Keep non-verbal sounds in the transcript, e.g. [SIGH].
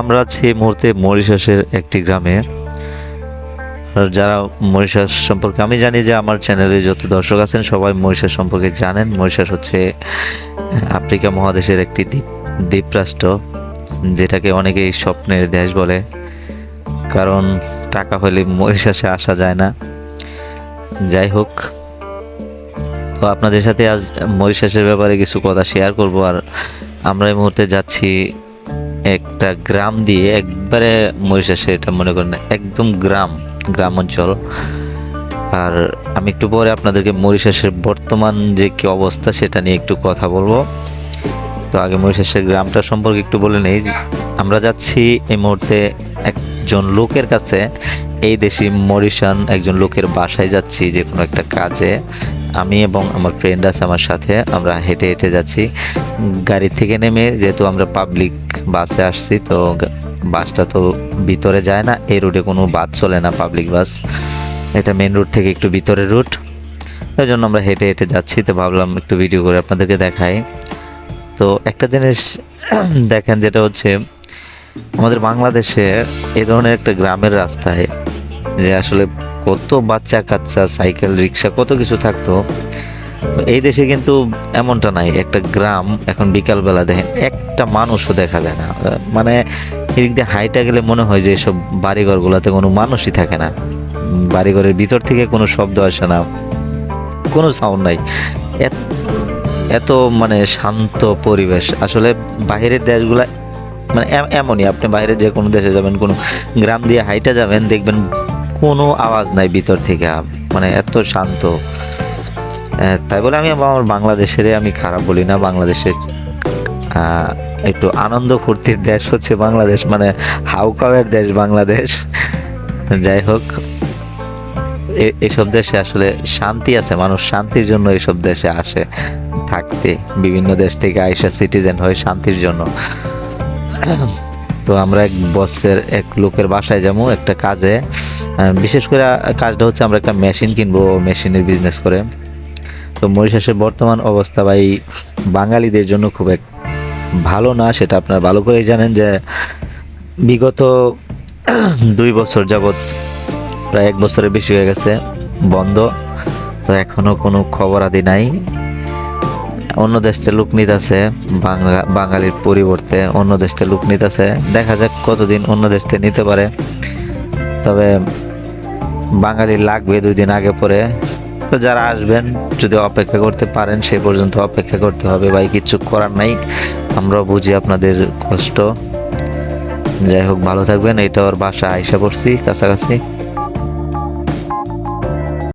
আমরা এই মুহূর্তে মরিশাসের একটি গ্রামে। যারা মরিশাস সম্পর্কে, আমি জানি যে আমার চ্যানেলে যত দর্শক আছেন, সবাই মরিশাস সম্পর্কে জানেন। মরিশাস হচ্ছে আফ্রিকা মহাদেশের একটি দ্বীপ, দ্বীপরাষ্ট্র, যেটাকে অনেকেই স্বপ্নের দেশ বলে। কারণ টাকা হলে মরিশাসে আসা যায় না। যাই হোক, তো আপনাদের সাথে আজ মরিশাসের ব্যাপারে কিছু কথা শেয়ার করব। আর আমরা এই মুহূর্তে যাচ্ছি একটা গ্রাম দিয়ে একবারে মরিশাসে, এটা মনে করেন একদম গ্রাম গ্রাম অঞ্চল। আর আমি একটু পরে আপনাদেরকে মরিশাসের বর্তমান যে কি অবস্থা সেটা নিয়ে একটু কথা বলব। তো আগে মরিশাসের গ্রামটা সম্পর্কে একটু বলে নেই। আমরা যাচ্ছি এই মুহূর্তে একজন লোকের কাছে। এই দেশি মরিশান একজন লোকের বাসায় যাচ্ছি যে কোনো একটা কাজে। আমি এবং আমার ফ্রেন্ড আছে আমার সাথে, আমরা হেঁটে হেঁটে যাচ্ছি। গাড়ি থেকে নেমে যেহেতু আমরা পাবলিক বাসে আসছি, তো বাসটা তো ভিতরে যায় না, এই রুটে কোনো বাস চলে না পাবলিক বাস এটা মেন রুট থেকে একটু ভিতরের রুট ওই জন্য আমরা হেঁটে হেঁটে যাচ্ছি, তো ভাবলাম একটু ভিডিও করে আপনাদেরকে দেখাই। তো একটা জিনিস [CLEARS THROAT] দেখেন, যেটা হচ্ছে, আমাদের বাংলাদেশে এ ধরনের একটা গ্রামের রাস্তায় যে আসলে কত বাচ্চা কাচ্চা, সাইকেল, রিক্সা, কত কিছু থাকতো। এই দেশে কিন্তু এমনটা নাই। একটা গ্রাম, এখন বিকালবেলা দেখেন, একটা মানুষও দেখা যায় না। মানে এদিক দিয়ে হাইটা গেলে মনে হয় যে এসব বাড়িঘরগুলোতে কোনো মানুষই থাকে না। বাড়িঘরের ভিতর থেকে কোনো শব্দ আসে না। কোনো সাউন্ড নাই। এত- মানে শান্ত পরিবেশ। আসলে বাইরের দেশগুলা মানে এম- এমনই। আপনি বাইরে যে কোনো দেশে যাবেন, কোনো গ্রাম দিয়ে হাইটা যাবেন, দেখবেন কোনো আওয়াজ নাই ভিতর থেকে মানে এত শান্ত। তাই বলে আমি আমার বাংলাদেশের আমি খারাপ বলি না, বাংলাদেশের একটু আনন্দ ফুর্তির দেশ হচ্ছে বাংলাদেশ মানে হাউকাওয়ের দেশ বাংলাদেশ। যাই হোক এসব দেশে আসলে শান্তি আছে, মানুষ শান্তির জন্য এসব দেশে আসে, থাকতে। বিভিন্ন দেশ থেকে আইসা সিটিজেন হয় শান্তির জন্য। তো আমরা এক বসের, এক লোকের বাসায় যাব একটা কাজে। বিশেষ করে কাজটা হচ্ছে আমরা একটা মেশিন কিনবো, মেশিনের বিজনেস করে। তো মরিশাসের বর্তমান অবস্থা ভাই, বাঙালিদের জন্য খুব এক ভালো না, সেটা আপনারা ভালো করেই জানেন যে বিগত [CLEARS THROAT] দুই বছর যাবৎ প্রায় এক বছরের বেশি হয়ে গেছে, বন্ধ। তো এখনও কোনো খবর আদি নাই। অন্য দেশ থেকে লোক নিতেছে বাঙালির পরিবর্তে অন্য দেশ থেকে লোক নিতেছে। দেখা যাক কতদিন অন্য দেশ থেকে নিতে পারে। তবে বাঙালি লাগবে দুই দিন আগে পরে। তো যারা আসবেন, যদি অপেক্ষা করতে পারেন, সে পর্যন্ত অপেক্ষা করতে হবে। ভাই, কিছু করার নাই। আমরাও বুঝি আপনাদের কষ্ট। যাই হোক, ভালো থাকবেন। এটা ওর বাসা আইসা পড়ছি, কাছাকাছি।